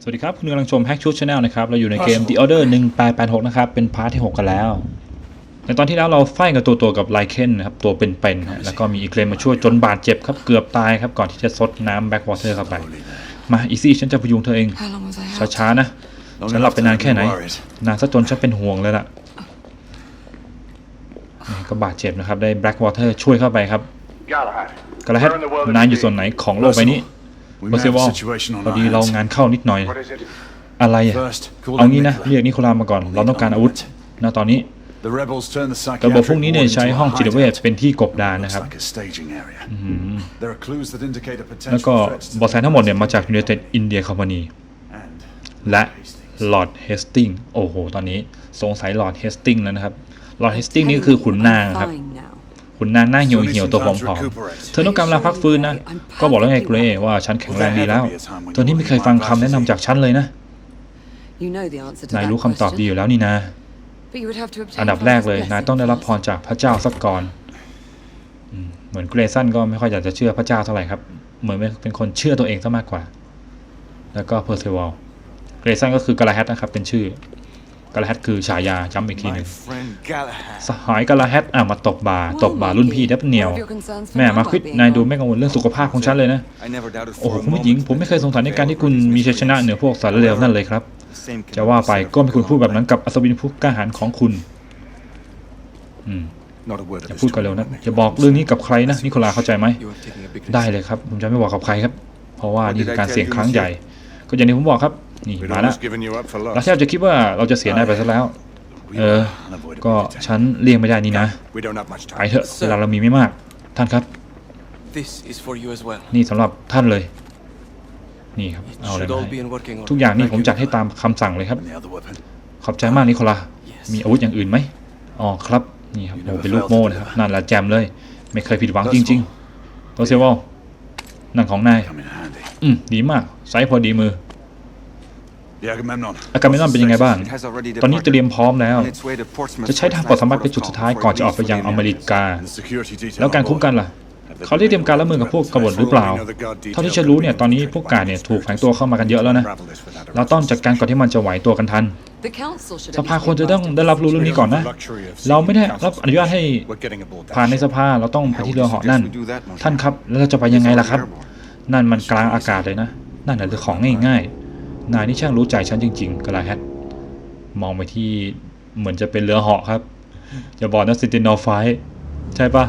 สวัสดีครับ คุณกำลังชม Hack Shoot Channel นะครับ เราอยู่ในเกม The Order 1886 นะครับ เป็นพาร์ทที่ 6 กันแล้ว ในตอนที่แล้วเราไฟกับตัวตัวกับไลเคนนะครับตัวเป็นๆฮะแล้วก็มีอีเกรนมาช่วยจนบาดเจ็บครับเกือบตายครับก่อนที่จะซดน้ำแบ็กวอเตอร์เข้าไป มาอีซี่ฉันจะพยุงเธอเอง How long was I out? ช้าๆนะ ฉันหลับไปนานแค่ไหน นานซะจนฉันเป็นห่วงเลยล่ะนี่ก็บาดเจ็บนะครับ ได้แบ็กวอเตอร์ช่วยเข้าไปครับ Galahad. กระแฮตนายอยู่ส่วนไหนของโลกใบนี้ We เบอร์ may เซ have วอ a ล situation on พอ our ดีเรา hands. งานเข้านิดหน่อย What is it? อะไรอะ First, call เอา them งี้นะ Nicola. เรียกนิโคลามาก่อน เราต้องการอาวุธณตอนนี้ The rebels turned the ระบบ psychiatric พวกนี้เนี่ย ward ใช้ into a ห้องจิตเวช hideout. เป็นที่กบดานนะ Looks ครับ like a staging area. There are clues that indicate a แล้ว potential ก็ threat to บอสแสทั้งหมดเนี่ยมาจาก United India Company and และ Lord Hastings โอ้โห ตอนนี้สงสัย Lord Hastings แล้วนะครับ Lord Hastings นี่ก็คือขุนนางครับ I'm fine now. ขุนนางหน้าเหี่ยวเหี่ยวๆตัวผอมๆเธอต้องการเวลาพักฟื้นนะ ก็บอกแล้วไงเกรย์ว่าฉันแข็งแรงดีแล้วเธอนี่ไม่เคยฟังคำแนะนำจากฉันเลยนะ You know the answer to นาย that รู้คำตอบดีอ question. ยู่แล้วนี่นะ อันดับแรกเลย Father's นายต้องได้รับพร blessing จากพระเจ้าสักก่อนอืมเหมือนเกรซันก็ไม่ค่อยอยากจะเชื่อพระเจ้าเท่าไหร่ครับ เหมือนเป็นคนเชื่อตัวเองซะมากกว่า แล้วก็เพอร์เซวอลเกรซันก็คือกาลาแฮตนะครับ เป็นชื่อกาลาแฮตคือฉายาจำอีกทีหนึ่ง friend Galahad. สหายกาลาแฮตอะมาตกบ่าตกบ่ารุ่นพี่ดับเนียว One of your concerns for แม่ my มาควิด well-being, นายดู huh? ไม่กังวลเรื่องสุขภาพของฉันเลยนะ I never doubted โอ้โห for a คุณผู้หญิง moment ผมไม่เคยสงสัยในการที่คุณมีชัยชนะเหนือพวกสารเลวนั่นเลยครับ The same can จะ be ว่าไป said of ก็ไม่คุณพูดแบบนั้น Nicola. กับอัศวินผู้กล้าหาญของคุณอืม not a word of อย่า this พูดกันเร็ว to นะ anyone, อย่าบอกเรื่องนี้กับใครนะนิโคลาเข้าใจไหม You are taking a big ได้ risk. เลยครับผมจะไม่บอกกับใครครับ เพราะว่านี่คือการเสี่ยงครั้งใหญ่ ก็อย่างที่ผมบอกครับนี่ We'd มาแล้ว almost given you up for เรา lost. แทบจะคิดว่าเราจะเสียนายไปซะแล้ว We เอ were อ unavoidably ก็ detained. ฉันเลี่ยงไม่ได้นี่นะ We don't have much ไป time. เถอะเวลาเรามีไม่มาก ท่านครับ This is for you as well. นี่สำหรับท่านเลย นี่ครับ It เอาเลย should มา all ให้ be in working order. ทุกอย่างนี่ Thank ผม you. จัดให้ตามคำสั่งเลยครับ And the other weapon. ขอบใจมากนิโคลา Yes. มีอาวุธอย่างอื่นไหมอ๋อครับ นี่ครับโอ้เป็นลูกโม่นะครับ นั่นแหละแจมเลย ไม่เคยผิดหวังจริงๆโรเซวอลนั่นของนาย Come in handy. อืมดีมาก ไซส์พอดีมือ The Agamemnon. อากาเมนอนเป็นยังไงบ้าง It has already ตอนนี้เตรียมพร้อมแล้ว on its way to Portsmouth จะใช้ทางปลดสามารถเป็นจุดสุดท้ายก่อนจะออกไปยังอเมริกา And the security detail แล้วการ on คุ้ม board. กันล่ะ เขาได้เตรียมการรับมือกับพวกกบฏหรือเปล่า เท่าที่ฉันรู้เนี่ยตอนนี้พวกกาดเนี่ยถูกแฝงตัวเข้ามากันเยอะแล้วนะ เราต้องจัดการก่อนที่มันจะไหวตัวกันทัน สภาควรจะต้องได้รับรู้เรื่องนี้ก่อนนะ เราไม่ได้รับอนุญาตให้ผ่านในสภาเราต้องไปที่เรือเหาะนั่น ท่านครับแล้วเราจะไปยังไงล่ะครับ นั่นมันกลางอากาศเลยนะ นั่นแหละคือของง่ายๆ นายนี่ช่างรู้ใจฉันจริง ๆกะลาแฮตมองไปที่เหมือนจะเป็นเรือเหาะครับจะบอกนะซิตินอไฟใช่ปะ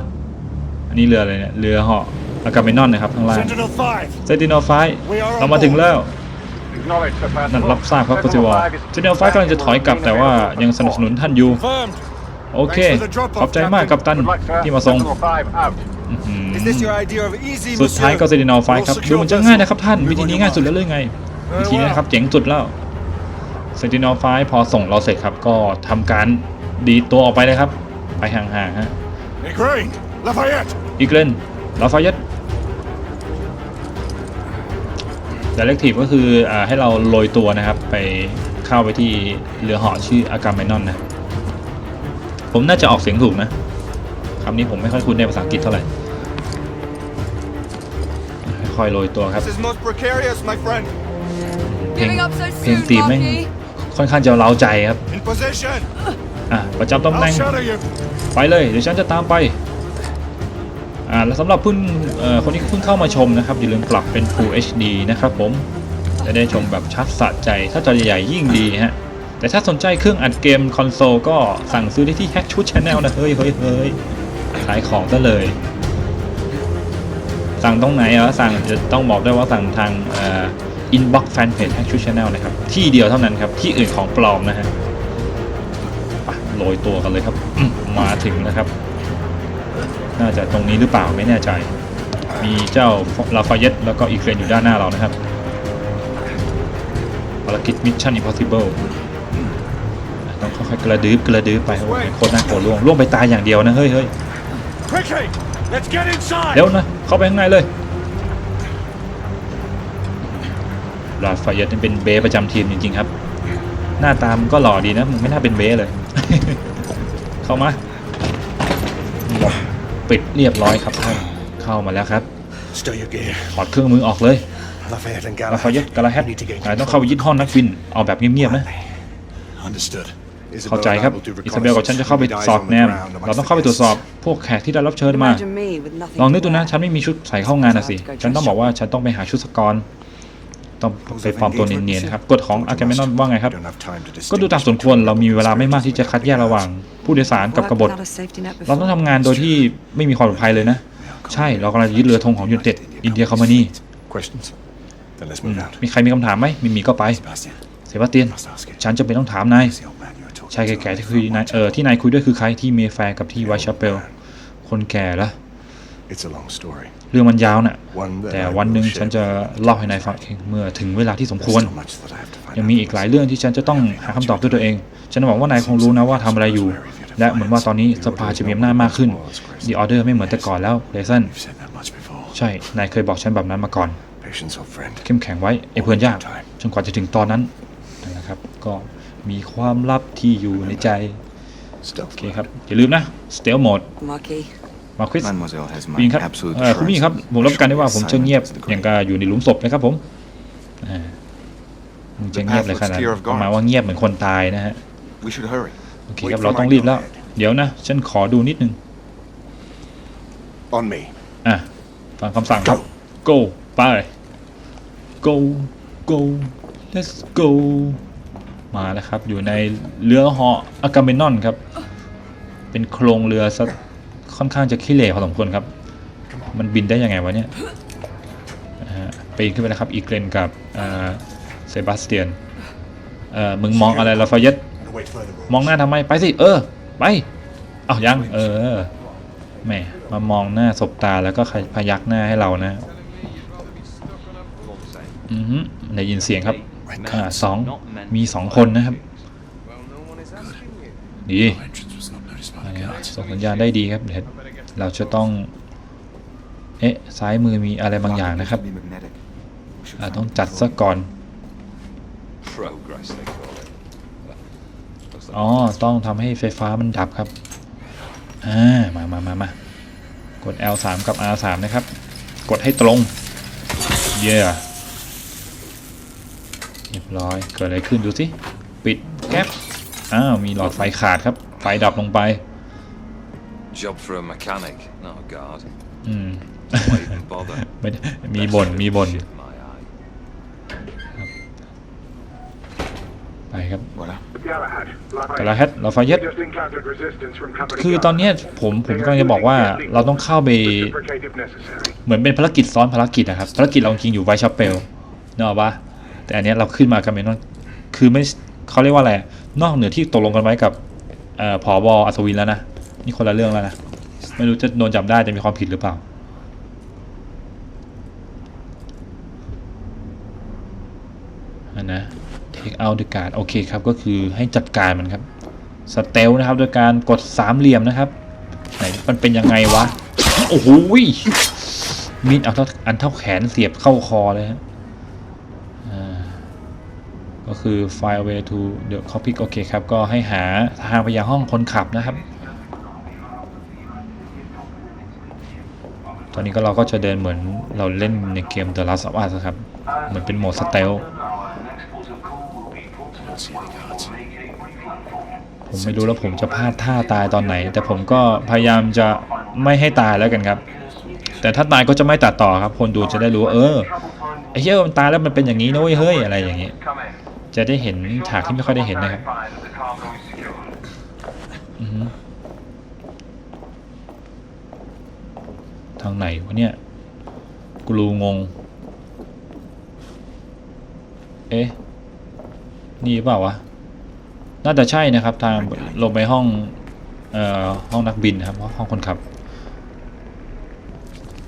อันนี้เรืออะไรเนี่ย เรือเหาะอากาเมนอนนะครับข้างล่าง Sentinel 5. เซตินอลไฟเรามาถึงแล้ว Acknowledge the first นั่น blow. รับทราบครับป Sentinel ฏิวอ five is เซตินอลไฟกำลังจะถอยกลับแต่ว่ายังสนับสนุนท่านอยู่ Confirmed. โอเค ขอบใจมากกัปตัน Good luck, sir. ที่มาส่ง Sentinel 5 out. อื้อหือ Is this your idea of easy, สุดท้ายก็ monsieur? เซตินอลไฟครับดูเหมันจะง่ายนะครับท่าน วิธีนี้ง่ายสุดแล้วหรือไงวิธีนี้นะครับเจ๋งสุดแล้วเซตินอลไฟพอส่งเราเสร็จครับ ก็ทำการดีดตัวออกไปเลยครับ ไปห่างๆฮะ Igraine! Lafayette! อีกเลนลาฟาเยตดิเรกทีฟก็คืออาให้เราโรยตัวนะครับ ไปเข้าไปที่เรือเหาะชื่ออากาเมนอนนะ ผมน่าจะออกเสียงถูกนะคำนี้ผมไม่ค่อยคุ้นในภาษาอังกฤษเท่าไหร่ค่อยๆโรยตัวครับ This is most precarious, my friend. เพลง Giving up so เพลง soon, ตีมแม่ง Marky? ค่อนข้างจะเล้าใจครับ In position! อะประจำตำแหน่ง I'll shadow you! ไปเลยเดี๋ยวฉันจะตามไป อ่าแล้วสำหรับเพิ่งเอ่อคนที่เพิ่งเข้ามาชมนะครับอย่าลืมปรับเป็น Full HD นะครับผมจะได้ชมแบบชัดสะใจ ถ้าจอใหญ่ยิ่งดีฮะแต่ถ้าสนใจเครื่องอัดเกมคอนโซลก็สั่งซื้อได้ที่ Hack ชุด Channel นะ เฮ้ยเฮ้ยเฮ้ยขายของซะเลย สั่งตรงไหนเหรอสั่งจะต้องบอกได้ว่าสั่งทางอ่อ inbox fanpage Hack ชุด Channel นะครับ ที่เดียวเท่านั้นครับ ที่อื่นของปลอมนะฮะไปโรยตัวกันเลยครับ มาถึงนะครับ น่าจะตรงนี้หรือเปล่าไม่แน่ใจ มีเจ้าลาฟาเยตแล้วก็อีเกรนอยู่ด้านหน้าเรานะครับภารกิจ Mission Impossible ตต้องค่อยๆกระดืบกระดืบไปโอ้ยโคตรน่ากลัวล่วงล่วงไปตายอย่างเดียวนะเฮ้ยเฮ้ย Quickly! Let's get inside! เร็วนะเข้าไปข้างในเลยลาฟายเอตนี่เป็นเบสประจำทีมจริงๆครับ หน้าตามนก็หล่อดีนะมึงไม่น่าเป็นเบสเลย เข้ามาหมด ปิดเรียบร้อยครับท่านเข้ามาแล้วครับ Stow your gear. ถอดเครื่องมือออกเลย Lafayette and ลาฟายเอต Galahad. กาลาแฮด need to gain นายต้องเข้าไปยึดห้องนักบินเอาแบบเงียบๆนะ Understood. เข้าใจครับอิซาเบลกับฉันจะเข้าไปสอดแนมเราต้องเข้าไปตรวจสอบพวกแขกที่ได้รับเชิญมา Imagine me with nothing ลองนึก to ดูนะ wear. ฉันไม่มีชุดใส่เข้างานนะสิ ฉันต้องบอกว่าฉันต้องไปหาชุดสกรต้องไปปลอมตัวเนียนๆนะครับกฎของอาร์แกเมนอนว่าไงครับ Don't have time to ก็ดูตามสมควรเรามีเวลาไม่มากที่จะคัดแยกระหว่าง ผู้โดยสารกับ Work กบฏ without a safety net เราต้อง before. ทำงานโดยที่ไม่มีความปลอดภัยเลยนะ ใช่ เรากำลังจะยึดเรือธงของยูไนเต็ดอินเดียคอมพานี Questions? Then let's move out. มีใครมีคำถามไหมไมีมีก็ไป Sebastian, เซบาสเตียน must ask it. ฉันจะเป็นต้องถามนาย Who's the old man you were talking ชาย to? แก่ๆที่คุยนายเออที่นายคุยด้วยคือใครที่เมแฟร์กับที่ไวท์ชาเปล คนแก่ละ It's a long story. เรื่องมันยาวน่ะ One that แต่ I วัน will หนึ่ง share ฉันจะเล่าให้นายฟังเองเมื่อถึงเวลาที่สม There's ควร still much that I have to find ยัง out. มีอีกหลายเรื่องที่ฉันจะต้องหาคำตอบด้วยตัวเอง ฉันหวังว่านายคงรู้นะว่าทำอะไรอยู่ และเหมือนว่าตอนนี้สภาจะมีอำนาจมากขึ้น The Order ไม่เหมือนแต่ก่อนแล้วเลสัน You've said that much before. ใช่ นายเคยบอกฉันแบบนั้นมาก่อน Patience, old friend. เข้มแข็งไว้ไอ้เพื่อนยากจนกว่าจะถึงตอนนั้นนะครับ ก็มีความลับที่อยู่ในใจ Stealth โอเคครับ อย่าลืมนะ Stealth Mode Marquis. มาควิส Mademoiselle has ผู้หญิง my ครับ absolute เอ่อคุณผู้หญิงครับผมรับประกันได้ว่าผมจะเงียบ Silence is the อย่างกับอยู่ในหลุมศพนะครับผมอ่ามึงจะเงียบเลยขนาดนั้นประมาณว่าเงียบเหมือนคนตายนะฮะ We should hurry. โอเคครับเราต้องรีบแล้ว เดี๋ยวนะ ฉันขอดูนิดนึง On me. อะฟังคำสั่งครับ go ไป go go let's go มาแล้วครับ อยู่ในเรือเหาะอากาเมนอนครับ เป็นโครงเรือซะ ค่อนข้างจะขี้เหร่พอสมควรครับ มันบินได้ยังไงวะเนี่ยอ่าปีนขึ้นไปแล้วครับ อีเกรนกับเซบาสเตียนเออมึงมองอะไรลาฟายตมองหน้าทำไม ไปสิ เออ ไปเอ้ายัง เออ แหม่มามองหน้าสบตาแล้วก็พยักหน้าให้เรานะ อือได้ยินเสียงครับอ่าสอง มีสองคนนะครับ ดี ส่งสัญญาณได้ดีครับเดี๋ยวเราจะต้อง เอ๊ะ ซ้ายมือมีอะไรบางอย่างนะครับ Be magnetic. We should อ่า find ต้อง the จัด control. ซะก่อน Progress, they call it. Looks like อ๋อ ต้องทำให้ไฟฟ้ามันดับครับ อ่า มามามามากด L3 กับ R3 นะครับ กดให้ตรง เย่เรียบร้อย เกิดอะไรขึ้นดูสิ ปิดแก๊ปอ้าว มีหลอดไฟขาดครับ ไฟดับลงไป Job for a mechanic, not a guard. อืม Why even bother? ไม่ได้มีบ่นมีบ่น Shit, my eye. ไปครับ Voilà. Galahad, กาลา Lafayette. แฮตลาฟายเต Just encountered resistance from Company คือตอนเนี้ยผมผมกำลังจะบอกว่าเราต้องเข้าไป Reciprocate if necessary. เหมือนเป็นภารกิจซ้อนภารกิจนะครับ ภารกิจเราจริงอยู่ไวท์ชัปเปลเนกอะปะแต่อันเนี้ยเราขึ้นมากับเมนอนคือไม่เขาเรียกว่าอะไรอะนอกเหนือที่ตกลงกันไว้กับเอ่อผอบอัศวินแล้วนะ นี่คนละเรื่องแล้วนะ ไม่รู้จะโดนจับได้จะมีความผิดหรือเปล่า อันนะ take out the guard โอเคครับ ก็คือให้จัดการมันครับ สเตลนะครับ โดยการกดสามเหลี่ยมนะครับ ไหนมันเป็นยังไงวะ โอ้โหมีดเอาเท่าอันเท่าแขนเสียบเข้าคอเลยฮะก็คือ file away to the cockpit โอเคครับ ก็ให้หาทางไปยังห้องคนขับนะครับ ตอนนี้ก็เราก็จะเดินเหมือนเราเล่นในเกม The Last of Us ครับ เหมือนเป็นโหมดสเตลผมไม่รู้แล้วผมจะพลาดท่าตายตอนไหน แต่ผมก็พยายามจะไม่ให้ตายแล้วกันครับ แต่ถ้าตายก็จะไม่ตัดต่อครับ คนดูจะได้รู้เออไอ้เหี้ยมันตายแล้วมันเป็นอย่างนี้นะเว้ยเฮ้ยอะไรอย่างนี้จะได้เห็นฉากที่ไม่ค่อยได้เห็นนะครับอือฮึ ทางไหนวะเนี่ยกูรูงง เอ๊ะ นี่เปล่าวะ น่าจะใช่นะครับทางลงไปห้อง เอ่อ ห้องนักบินนะครับ ห้องคนขับ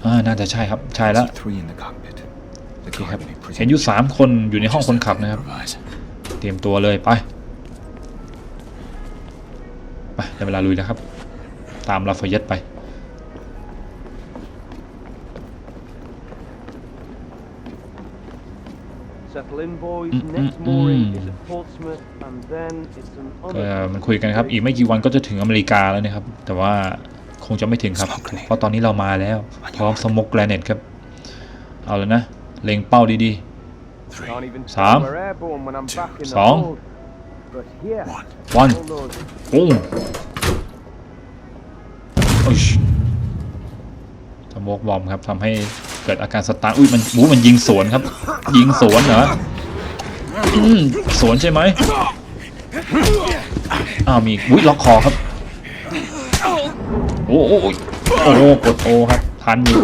อ่า น่าจะใช่ครับ ใช่แล้ว Three in the cockpit. The โอเคครับ carbonate เห็นอยู่สามคนอยู่ในห้องคนขับนะครับ Improvise. เตรียมตัวเลยไปได้เวลาลุยแล้วครับ ตามลาฟาเยตไป มันคุยกันครับอีกไม่กี่วันก็จะถึงอเมริกาแล้วนะครับ แต่ว่าคงจะไม่ถึงครับ เพราะตอนนี้เรามาแล้ว พร้อมสมกแกรเนตครับ เอาเลยนะ เล็งเป้าดี Three. Can't even Sam? tell we're airborne when I'm back in the Sam? hold. But here, One. ๆวัน all those ปุ้งโอ้ยสมกบอมครับทำให้ เกิดอาการสตาร์ทอุ้ยมันบูมันยิงสวนครับ ยิงสวนเหรออืมสวนใช่ไหมอ้าวมีอุ้ยล็อกคอครับ โอ้โหโอ้โหกดโอครับทันอยู่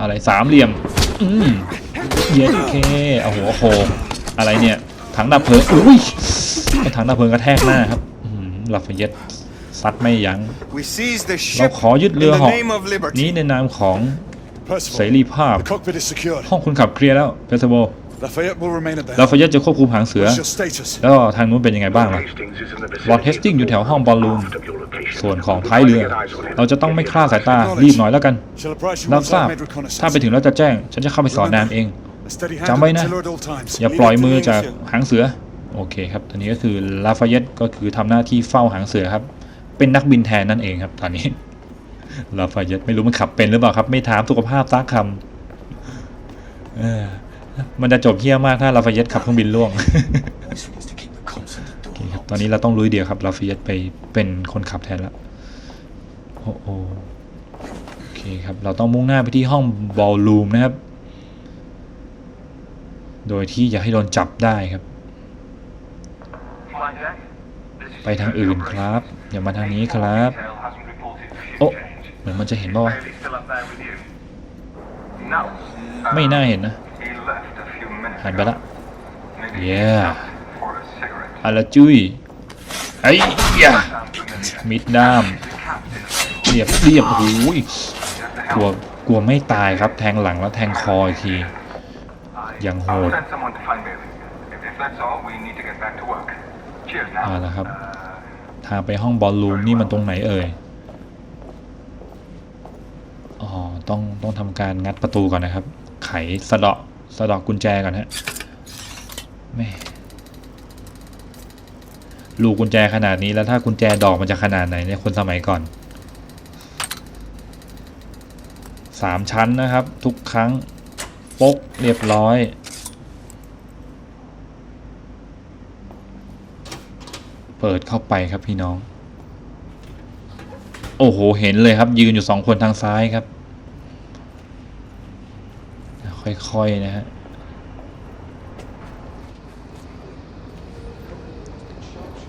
อะไรสามเหลี่ยมอืมเย็นเคเอาหัวโคกอะไรเนี่ยถังดับเพลิงอุ้ยเอาถังดับเพลิงกระแทกหน้าครับอืมลาฟาเยตซัดไม่ยั้ง We seize the เรา ship ขอยึด in เรือ the เหาะ name of liberty. นี้ในนามของ Percival, เสรีภาพ the cockpit is secured. ห้องคนขับเคลียร์แล้วเพสโบ Lafayette will remain at the ลา helm. ฟาเยตจะควบคุมหางเสือ What's your status? แล้วทางนู้นเป็นยังไงบ้างล่ะ Hastings is in the vicinity ลอร์ดเฮสติงอยู่แถวห้องบอลลูน of your location. ส่วนของท้ายเรือ เราจะต้องไม่คลาดสายตา รีบหน่อยแล้วกัน Shall apprise you รับ once ทราบ I've made reconnaissance. ถ้าไปถึงแล้วจะแจ้ง ฉันจะเข้าไปสอนนามเอง A steady hand จำ on ไว้ the นะ tiller at all times. อย่าปล่อยมือจากหางเสือ โอเคครับตอนนี้ก็คือลาฟาเยตก็คือทำหน้าที่เฝ้าหางเสือครับ เป็นนักบินแทนนั่นเองครับตอนนี้ ลาฟาเยตไม่รู้มันขับเป็นหรือเปล่าครับ ไม่ถามสุขภาพซักคำมันจะจบเฮี้ยมากถ้าลาฟาเยตขับเครื่องบินล่วงโอเคครับตอนนี้เราต้องลุยเดียวครับลาฟาเยตไปเป็นคนขับแทนแล้วโอ้โหโอเคครับ เราต้องมุ่งหน้าไปที่ห้องบอลลูมนะครับ โดยที่อย่าให้โดนจับได้ครับไปทางอื่นครับ อย่ามาทางนี้ครับ โอ้ เหมือนมันจะเห็นป่าวะไม่น่าเห็นนะหันไปละเย้อะไรจุ้ยไอ้ยะมิดด้ามเรียบเรียบโอ้ยกลัวกลัวไม่ตายครับ แทงหลังแล้วแทงคออีกทีอย่างโหดอา now. ละครับทางไปห้องบอลลูมนี่มันตรงไหนเอ่ย อ๋อต้องต้องทำการงัดประตูก่อนนะครับ ไขสะเดาะสะเดาะกุญแจก่อนฮะแม่ลูกกุญแจขนาดนี้แล้วถ้ากุญแจดอกมันจะขนาดไหนเนี่ยคนสมัยก่อนสามชั้นนะครับ ทุกครั้งปกเรียบร้อยเปิดเข้าไปครับพี่น้อง โอ้โห เห็นเลยครับ ยืนอยู่สองคนทางซ้ายครับ ค่อยๆนะฮะ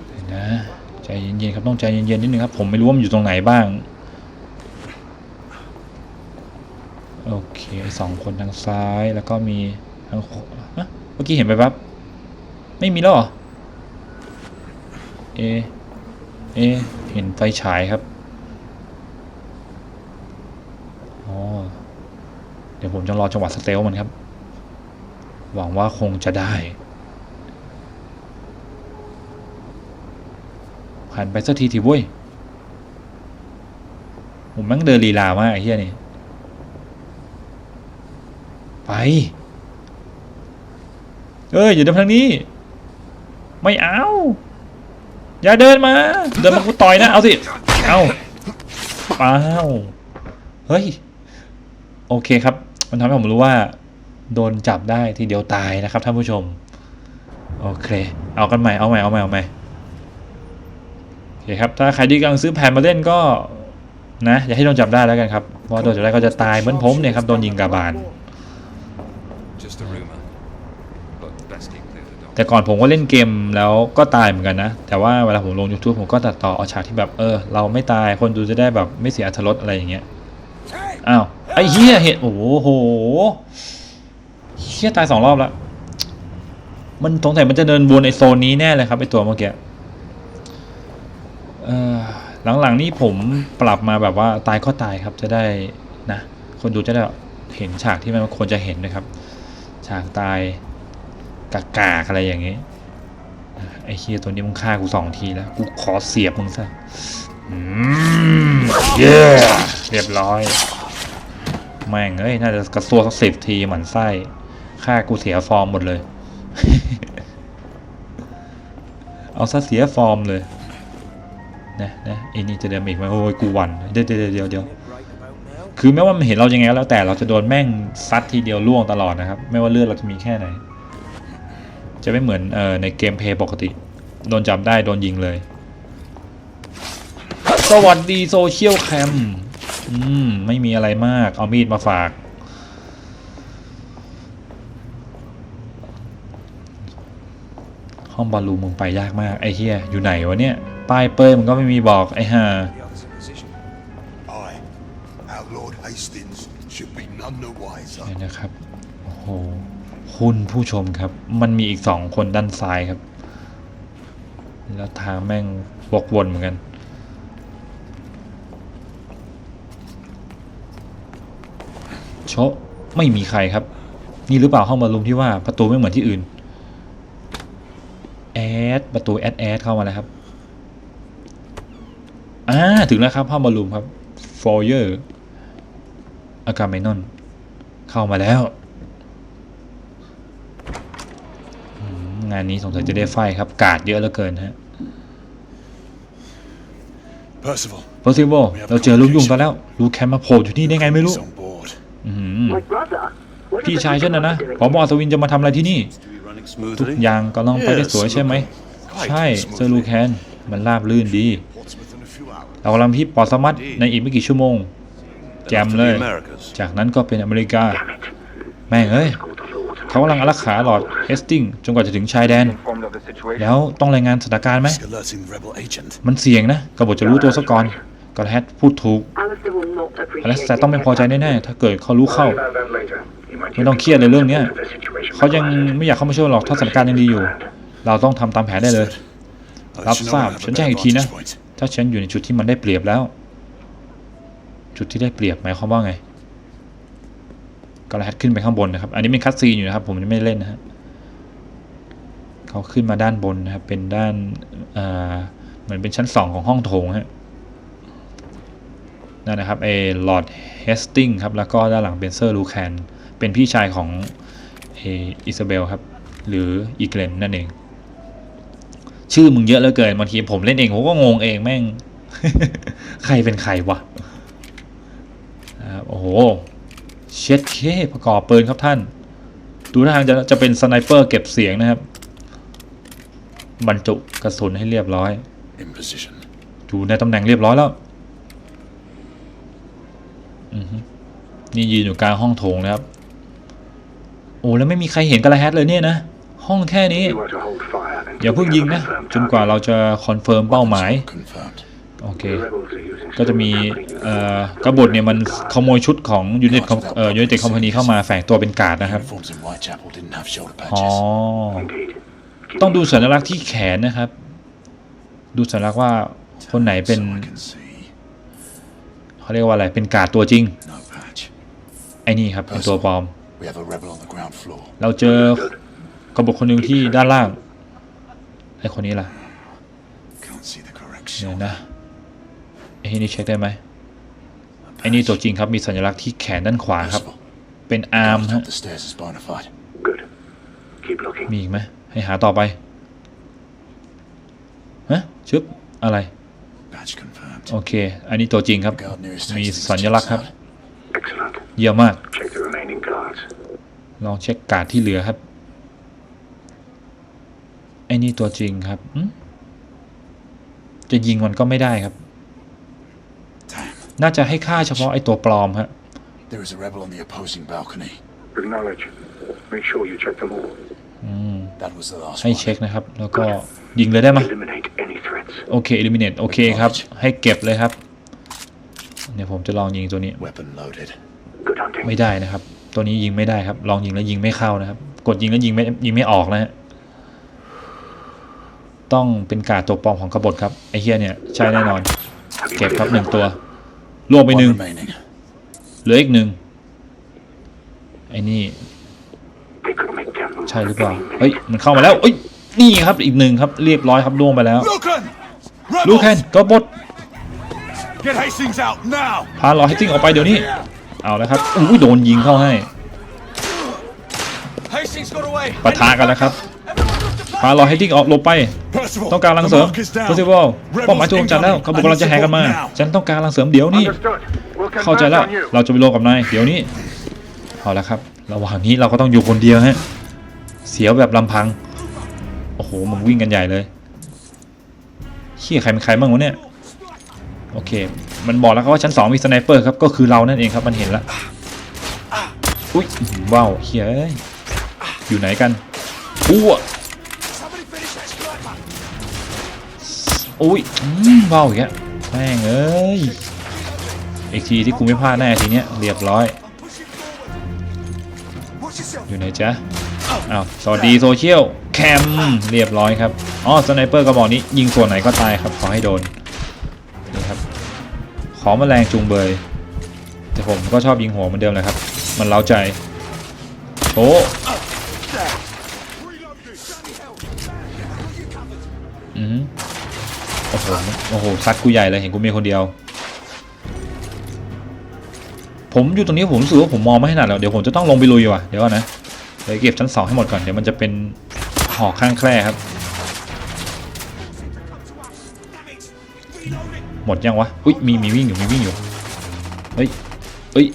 เดี๋ยวนะใจเย็นๆครับต้องใจเย็นๆนิดนึงครับผมไม่รู้ว่ามันอยู่ตรงไหนบ้างโอเคสองคนทางซ้ายแล้วก็มีทางขวาฮะเมื่อกี้เห็นไปปั๊บไม่มีแล้วเหรอเอเอเห็นไฟฉายครับ อ๋อ เดี๋ยว ผมจะรอจังหวะสเตลมันครับ หวังว่าคงจะได้ผ่านไปสักทีทีเว้ยผมแม่งเดินลีลามากไอ้เหี้ยนี่ ไป เอ้ย อย่าเดินทางนี้ ไม่เอา อย่าเดินมา เดินมากูต่อยนะ เอาสิ เอาเปล่าเฮ้ย โอเคครับ มันทำให้ผมรู้ว่า โดนจับได้ทีเดียวตายนะครับท่านผู้ชม โอเค เอากันใหม่ เอาใหม่ เอาใหม่ เอาใหม่ โอเคครับ ถ้าใครที่กำลังซื้อแผ่นมาเล่นก็นะ อย่าให้โดนจับได้แล้วกันครับ เพราะว่าโดนจับได้ก็จะตายเหมือนผมเนี่ยครับ โดนยิงกาบาล Just a rumor. But best keep clear of the door. แต่ก่อนผมก็เล่นเกมแล้วก็ตายเหมือนกันนะ แต่ว่าเวลาผมลง YouTube ผมก็ตัดต่อเอาฉากที่แบบเออ เราไม่ตายคนดูจะได้แบบไม่เสียอรรถรสอะไรอย่างเงี้ย อ้าว ไอ้เหี้ยเห็นโอ้โหเหี้ยตายสองรอบแล้ว มันสงสัยมันจะเดินวนในโซนนี้แน่เลยครับไอตัวเมื่อกี้หลังๆนี้ผมปรับมาแบบว่าตายก็ตายครับจะได้นะ คนดูจะได้เห็นฉากที่มันควรจะเห็นนะครับ ฉากตายกากากๆอะไรอย่างนี้ไอ้เฮียตัวนี้มึงฆ่ากูสองทีแล้ว กูขอเสียบมึงซะอืมเย้เรียบร้อย แม่งเอ้ย น่าจะกระซวกสักสิบทีหมันไส้ฆ่ากูเสียฟอร์มหมดเลย เอาซะเสียฟอร์มเลย นะนะอ้นี่จะเดินอีกไหมโอ้ยกูหวันเดี๋ยวเดี๋ยวเดี๋ยวเดี๋ยวคือไม่ว่ามันเห็นเรายังไงแล้วแต่เราจะโดนแม่งซัดทีเดียวล่วงตลอดนะครับ ไม่ว่าเลือดเราจะมีแค่ไหน จะไม่เหมือนเอ่อในเกมเพย์ปกติ โดนจับได้โดนยิงเลย สวัสดีโซเชียลแคม อืม ไม่มีอะไรมาก เอามีดมาฝาก ห้องบอลลูนมึงไปยากมาก ไอ้เฮียอยู่ไหนวะเนี่ย ป้ายเป้ยมันก็ไม่มีบอกไอ้ห่า The others in position. I, our Lord Hastings, should be none the wiser. เนี่ยนะครับ โอ้โห คุณผู้ชมครับ มันมีอีกสองคนด้านซ้ายครับ แล้วทางแม่งวกวนเหมือนกัน โชะไม่มีใครครับ นี่หรือเปล่าห้องบอลลูมที่ว่าประตูไม่เหมือนที่อื่นแอดประตูแอดแอดเข้ามาแล้วครับอ่าถึงแล้วครับห้องบอลลูมครับฟอ y เ r อร์อากาเมนอน เข้ามาแล้วอืมงานนี้สงสัยจะได้ไฟครับ กาดเยอะเหลือเกินฮะ Percival, โพสิเบิลเราเจอลุงยุงซะแล้วลูแคมมาโผล่อยู่ที่นี่ได้ไงไม่รู้ พี่ชายฉันนะนะผบอัศวินจะมาทำอะไรที่นี่ Running ทุก smoothly. อย่างกำลังไปได้สวยใช่ไหม ใช่เซอร์ลูแคนมันราบลื่นดี Portsmouth in a few hours. เรากำลังที่ปอร์สมัตในอีกไม่กี่ชั่วโมง แจมเลย Americas. จากนั้นก็เป็นอเมริกา แม่งเอ้ยเขากำลังอารักขาหลอดเฮสติงจนกว่าจะถึงชายแดน Informed of the situation. แล้วต้องรายงานสถานการณ์ไหม Risk alerting the rebel agent. มันเสี่ยงนะกบฏจะรู้ตัวซะก่อนกอลแฮตพูดถูก อเล็กซ์แต่ต้องไม่พอใจแน่ๆถ้าเกิดเขารู้เข้า ไม่ต้องเครียดเลยเรื่องเนี้ยเขายังไม่อยากเข้ามาช่วยหรอกถ้าสถานการณ์ยังดีอยู่ เราต้องทำตามแผนได้เลย รับทราบฉันแจ้งอีกทีนะ ถ้าฉันอยู่ในจุดที่มันได้เปรียบแล้ว จุดที่ได้เปรียบหมายความว่าไงกอลแฮตขึ้นไปข้างบนนะครับ อันนี้เป็นคัตซีนอยู่นะครับ ผมไม่เล่นนะฮะเขาขึ้นมาด้านบนนะครับ เป็นด้านเหมือนเป็นชั้นสองของห้องโถงฮะ นั่นนะครับเอลอร์ดเฮสติงครับแล้วก็ด้านหลังเป็นเซอร์ลูแคนเป็นพี่ชายของเออิซาเบลครับหรืออีเกลนนั่นเอง ชื่อมึงเยอะเหลือเกินบางทีผมเล่นเองผมก็งงเองแม่ง ใครเป็นใครวะนะครับโอ้โหเช็ดเคประกอบปืนครับท่าน ดูท่าทางจะจะเป็นสไนเปอร์เก็บเสียงนะครับ บรรจุกระสุนให้เรียบร้อย In position. อยู่ในตำแหน่งเรียบร้อยแล้วอือฮึ นี่ยืนอยู่กลางห้องโถงนะครับ โอ้แล้วไม่มีใครเห็นกระแฮทเลยเนี่ยนะ ห้องแค่นี้ You are to hold fire until อย่าเพิ่ง we ยิง have a นะ confirmed จนกว่า target. เราจะคอนเฟิร์มเป้าหมาย Confirmed. โอเค The rebels are using ก็จะมี stolen เอ่อ company กบฏเนี่ยมันขโมยชุดของยูนิตเอ่อยูนิตคอมพานีเข้ามาแฝงตัวเป็นการ์ดนะครับ Uniforms in Whitechapel didn't have shoulder อ๋อ patches. Indeed. Keep ต้องดูสัญลักษณ์ที่แขนนะครับ ดูสัญลักษณ์ว่าคนไหนเป็น เขาเรียกว่าอะไรเป็นการ์ดตัวจริง No patch. ไอ้นี่ครับเป็นตัวปลอม We have a rebel on the ground floor. เราเจอกบฏคนหนึ่งที่ด้านล่างไอ้คนนี้ล่ะ Can't see the correct เดี๋ยว shoulder. นะไอ้นี่เช็คได้ไหมไอ้นี่ตัวจริงครับมีสัญลักษณ์ที่แขนด้านขวาครับ Percival, เป็นอาร์ม guard ฮะ up the stairs is bona fide. Good. Keep looking. มีอีกไหมให้หาต่อไปฮะชึบอะไร Badge confirmed. โอเค อันนี้ตัวจริงครับ Guard nearest มี Hastings สัญลักษณ์ครับ outside. Excellent. เยี่ยมมาก Check the remaining guards. ลองเช็คการ์ดที่เหลือครับไอ้นี่ตัวจริงครับอืมจะยิงมันก็ไม่ได้ครับ Damn. น่าจะให้ค่าเฉพาะไอ้ตัวปลอมฮะ There is a rebel on the opposing balcony. Acknowledge. Make sure you check them all. อืม That was the last ให้ one. เช็คนะครับ แล้วก็ยิงเลยได้ไหม Eliminate any threats. โอเค eliminate โอเคครับ ให้เก็บเลยครับ เดี๋ยวผมจะลองยิงตัวนี้ Weapon loaded. Good hunting. ไม่ได้นะครับ ตัวนี้ยิงไม่ได้ครับ ลองยิงแล้วยิงไม่เข้านะครับ กดยิงแล้วยิงไม่ยิงไม่ออกนะฮะ ต้องเป็นการดตัวปลอมของกบฏครับ ไอ้เฮียเนี่ยใช่แน่นอน Have you เก็บครับ cleared หนึ่ง them? ตัวรวมไป One หนึ่ง remaining. เหลืออีกหนึ่งไอ้นี่ They could make them ใช่หรือเปล่าเฮ้ยมันเข้ามาแล้วเอ้ยนี่ครับอีกหนึ่งครับเรียบร้อยครับล่วงไปแล้ว Lucan! ลูกแคน Rebels! ก็บด Get Hastings out now! พาลอให้ติ้งออกไปเดี๋ยวนี้เอาแล้วครับอุ้ยโดนยิงเข้าให้ Hastings got away! ปะทะกันแล้วครับพาลอให้ติ้งออกหลบไป Percival, ต้องการรัง the เสริม mark is down. เฟสติวัลเป้าหมายถูกกำจัดแล้วเขาบอกกำลังจะแห่กันมา ฉันต้องการรังเสริมเดี๋ยวนี้ Understood. We'll เข้าใจ converge แล้ว on you. เราจะไปรวมกับนายเดี๋ยวนี้เอาละครับ ระหว่างนี้เราก็ต้องอยู่คนเดียวฮะ เสียวแบบลำพัง โอ้โห มันวิ่งกันใหญ่เลยขี้ยใครเป็นใครบ้างวะเนี่ย โอเค มันบอกแล้วครับว่าชั้นสองมีสไนเปอร์ครับ ก็คือเรานั่นเองครับ มันเห็นแล้วอุ้ยว้าวเฮียอยอยู่ไหนกันอ้วอุ้ยว้าวอย่างเงี้ยแม่งเอ้ยอีกทีที่กูไม่พลาดแน่ทีเนี้ยเรียบร้อย อยู่ไหนจ๊ะ อ้าวสวัสดีโซเชียลแคมเรียบร้อยครับอ๋อสไนเปอร์กระบอกนี้ยิงส่วนไหนก็ตายครับขอให้โดนนี่ครับขอแมลงจูงเบย แต่ผมก็ชอบยิงหัวเหมือนเดิมเลยครับ มันเล้าใจโอ้อือหือโอ้โหโอ้โหซัดกูใหญ่เลยเห็นกูมีคนเดียว ผมอยู่ตรงนี้ผมรู้สึกว่าผมมองไม่ถนัดแล้วเดี๋ยวผมจะต้องลงไปลุยว่ะเดี๋ยวก่อนนะ เดี๋ยวเก็บชั้นสองให้หมดก่อนเดี๋ยวมันจะเป็นหอข้างแคร่ครับ หมดยังวะอุ้ยมีมีวิ่งอยู่มีวิ่งอยู่เฮ้ยเฮ้ย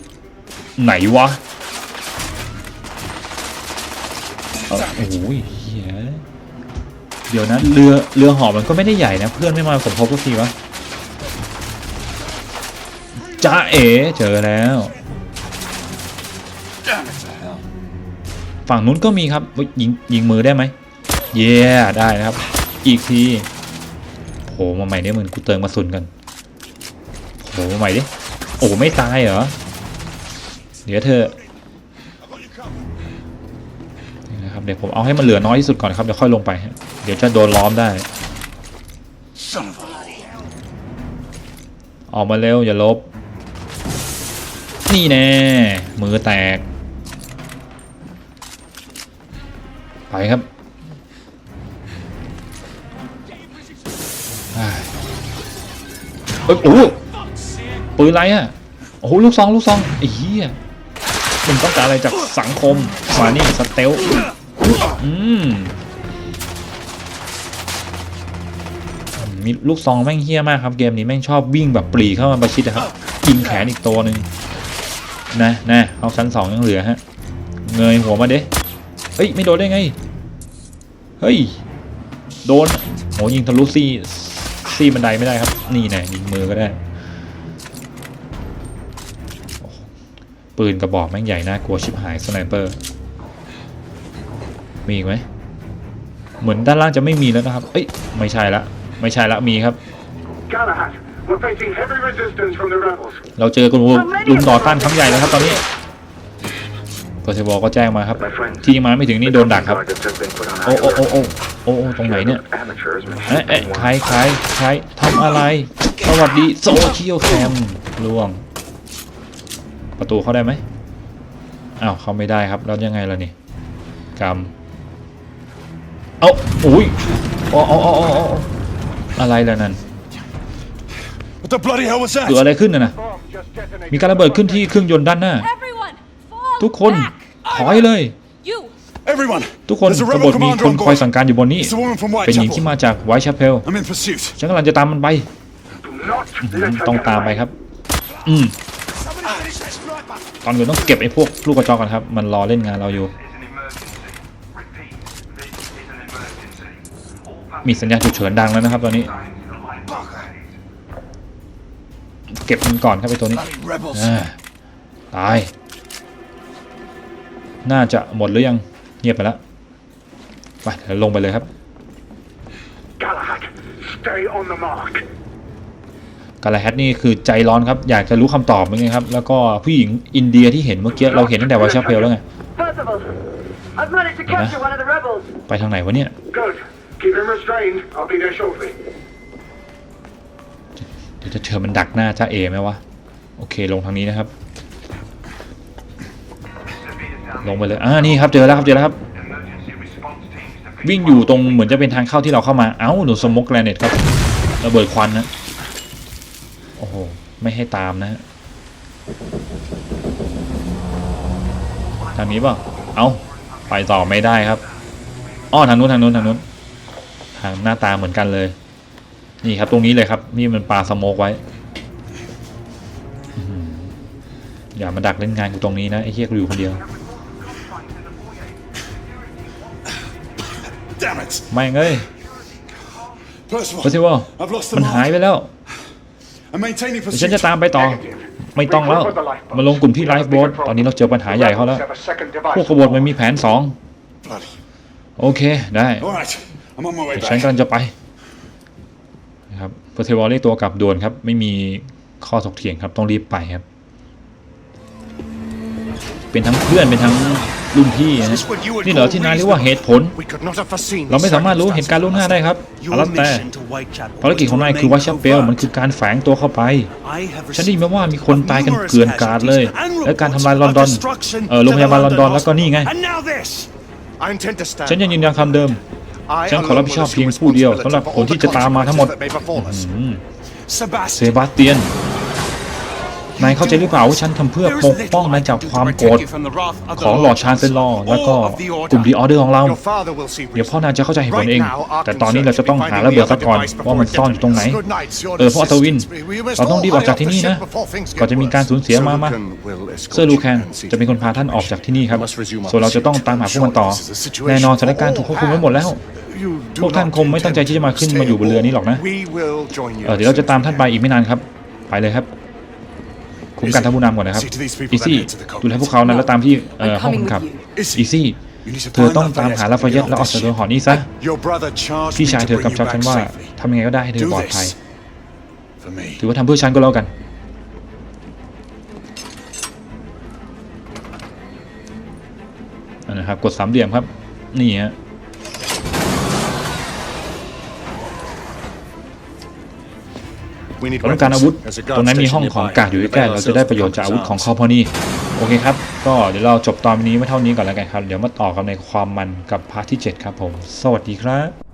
ไหนวะโอ้โหเหี้ยเดี๋ยวนะเรือเรือหอมันก็ไม่ได้ใหญ่นะเพื่อนไม่มาสมทบสักทีวะจ้าเอ๋เจอแล้ว ฝั่งนู้นก็มีครับยิงยิงมือได้ไหมเย้ได้นะครับ อีกทีโผล่มาใหม่เนี่ยเหมือนกูเติมกระสุนกันโผล่มาใหม่ดิโอ้ไม่ตายเหรอเดี๋ยวเธอนะครับเดี๋ยวผมเอาให้มันเหลือน้อยที่สุดก่อนครับเดี๋ยวค่อยลงไป เดี๋ยวจะโดนล้อมได้ออกมาเร็วอย่าลบ นี่แน่มือแตก ไปครับเอ้ยโอ้โหปืนอะไรอะโอ้โหลูกซองลูกซองไอ้เหี้ยมึงต้องการอะไรจากสังคมมานี่สเตลอืมมีลูกซองแม่งเฮี้ยมากครับเกมนี้แม่งชอบวิ่งแบบปรีเข้ามาประชิดนะครับยิงแขนอีกตัวหนึ่งนะนะเอาชั้นสองยังเหลือฮะเงยหัวมาเด้ เฮ้ย ไม่โดนได้ไง เฮ้ย โดนโหยิงทะลุซี่ซี่บันไดไม่ได้ครับ นี่แน่ยิงมือก็ได้โอ้โหปืนกระบอกแม่งใหญ่น่ากลัวชิบหายสไนเปอร์ มีอีกไหม เหมือนด้านล่างจะไม่มีแล้วนะครับ เอ้ย ไม่ใช่ละ ไม่ใช่ละ มีครับ Galahad, we're facing heavy resistance from the rebels. เราเจอกลุ่มรุมต่อต้านครั้งใหญ่แล้วครับตอนนี้ เปอร์เซบอลก็แจ้งมาครับ My friend, ที่มาไม่ถึงนี่โดนดักครับ targets have been put on โอ้โอ้โอ้ alert. โอ้โอ้โอ้ตรงไหนเนี่ย Amateurs may เอ๊ะ shoot เอ๊ะ anyone. ใครใครใครทำอะไร สวัสดีโซเชียลแคมล่วง ประตูเข้าได้ไหมอ้าวเข้าไม่ได้ครับ แล้วยังไงล่ะนี่กรรมเอ้าอุ้ยโอ้โอ้โอ้โอ้โอ้อะไรล่ะนั่น What the bloody hell was that? เกิดอะไรขึ้นน่ะนะมีการระเบิดขึ้นที่เครื่องยนต์ด้านหน้า Everyone, fall ทุกคน back. ถอยเลย You, Everyone! ทุกคน There's a ก rebel บฏมี commander คน on คอย board. สั่งการอยู่บนนี้ It's the woman from เป็นหญิงที่ Whitechapel. มาจากไวท์ช p เพล I'm in pursuit. ฉันกำลังจะตามมันไป Do not let her ต้อง get ตามไป away. ครับ อืมตอนอื่นต้องเก็บไอ้พวกลูกกระจอกกันครับ มันรอเล่นงานเราอยู่ It's an emergency. Repeat, this is an emergency. All มีสัญญาณฉุกเฉินดังแล้วนะครับ ตอนนี้ passengers are likely to เก็บมันก่อนครับไอ้ตัวนี้ Bloody rebels. อ่าตาย น่าจะหมดหรือยังเงียบไปแล้วไปเดี๋ยวลงไปเลยครับ Galahad, stay on the mark. กาลาแฮตนี่คือใจร้อนครับ อยากจะรู้คำตอบเหมือนกันครับ แล้วก็ผู้หญิงอินเดียที่เห็นเมื่อกี้เราเห็นตั้งแต่ไวท์ช p เพลแล้วไง Percival, I've managed to capture one of the rebels. ไปทางไหนวะเนี่ย Good. Keep him restrained. I'll be there shortly. เดี๋ยวจะเธอมันดักหน้าจ้าเอไหมวะ โอเคลงทางนี้นะครับ ลงไปเลยอ่านี่ครับเจอแล้วครับเจอแล้วครับ วิ่งอยู่ตรงเหมือนจะเป็นทางเข้าที่เราเข้ามา เอ้าหนูสมกแกรเนตครับระเบิดควันนะโอ้โหไม่ให้ตามนะทางนี้เปล่าเอ้าไปต่อไม่ได้ครับอ้อทางนู้นทางนู้นทางนู้นทางหน้าตาเหมือนกันเลย นี่ครับตรงนี้เลยครับ นี่มันปลาสโมกไว้อื้อหืออย่ามาดักเล่นงานกูตรงนี้นะไอ้เฮียกูอยู่คนเดียว ไม่งเอ้ย Percival, เพอร์ซิวอล I've lost มัน them หาย all. ไปแล้ว I'm maintaining เดี๋ยว pursuit. ฉันจะตามไปต่อ ไม่ต้องแล้ว มาลงกลุ่มที่ไลฟ์โบสตอนนี้เราเจอปัญหาใหญ่เขาแล้ว พวกขบวนมันมีแผนสอง Bloody. โอเค ได้ All right, I'm on my way เดี๋ยวฉัน back. กำลังจะไปนะครับเพอร์ซิวอลเรียกตัวกลับด่วนครับ ไม่มีข้อถกเถียงครับ ต้องรีบไปครับ เป็นทั้งเพื่อนเป็นทั้งรุ่นพี่นะนี่เหรอที่นายเรียกว่าเหตุผล เราไม่สามารถรู้เหตุการณ์ล่วงหน้าได้ครับเอาแล้วแต่ภารกิจของนายคือว่าชัปเปลมันคือการแฝงตัวเข้าไป ฉันได้ยินมาว่ามีคนตายกันเกลื่อนกราดเลย และการทำลายลอนดอนเออโรงพยาบาลลอนดอนแล้วก็นี่ไง ฉันยังยืนยันคำเดิมฉันขอรับผิดชอบเพียงผู้เดียวสำหรับผลที่จะตามมาทั้งหมดอืมเซบาสเตียน นายเข้าใจหรือเปล่าว่าฉันทำเพื่อปกป้องนายจากความโกรธของหลอดชานเซนลอแล้วก็กลุ่มดีออเดอร์ของเรา เดี๋ยวพ่อนายจะเข้าใจเหตุผลเอง แต่ตอนนี้เราจะต้องหาระเบิดซะก่อนว่ามันซ่อนอยู่ตรงไหน เออพ่ออัตวิน เราต้องรีบออกจากที่นี่นะ ก่อนจะมีการสูญเสียมามาเซอร์ลูแคนจะเป็นคนพาท่านออกจากที่นี่ครับ ส่วนเราจะต้องตามหาพวกมันต่อ แน่นอนสถานการณ์ถูกควบคุมไว้หมดแล้วพวกท่านคงไม่ตั้งใจที่จะมาขึ้นมาอยู่บนเรือนี้หรอกนะ เดี๋ยวเราจะตามท่านไปอีกไม่นานครับ ไปเลยครับ คุ้มกันท่านผู้นำก่อนนะครับอีซี่ดูแลพวกเขานะแล้วตามที่เอ่อห้องคนขับอีซี่เธอต้องตามหาลาฟาเยตและออกจากเรือหอนี้ซะพี่ชายเธอกำชับฉันว่าทำยังไงก็ได้ให้เธอปลอดภัย For me. ถือว่าทำเพื่อฉันก็แล้วกันอันนะครับกดสามเหลี่ยมครับ นี่ฮะ ต้องการอาวุธ ตรงนั้นมีห้องของกาดอยู่ใกล้ๆเราจะได้ประโยชน์จากอาวุธของคอพอนี่โอเคครับ ก็เดี๋ยวเราจบตอนนี้ไว้เท่านี้ก่อนแล้วกันครับ เดี๋ยวมาต่อกันในความมันกับพาร์ทที่ 7 ครับผม สวัสดีครับ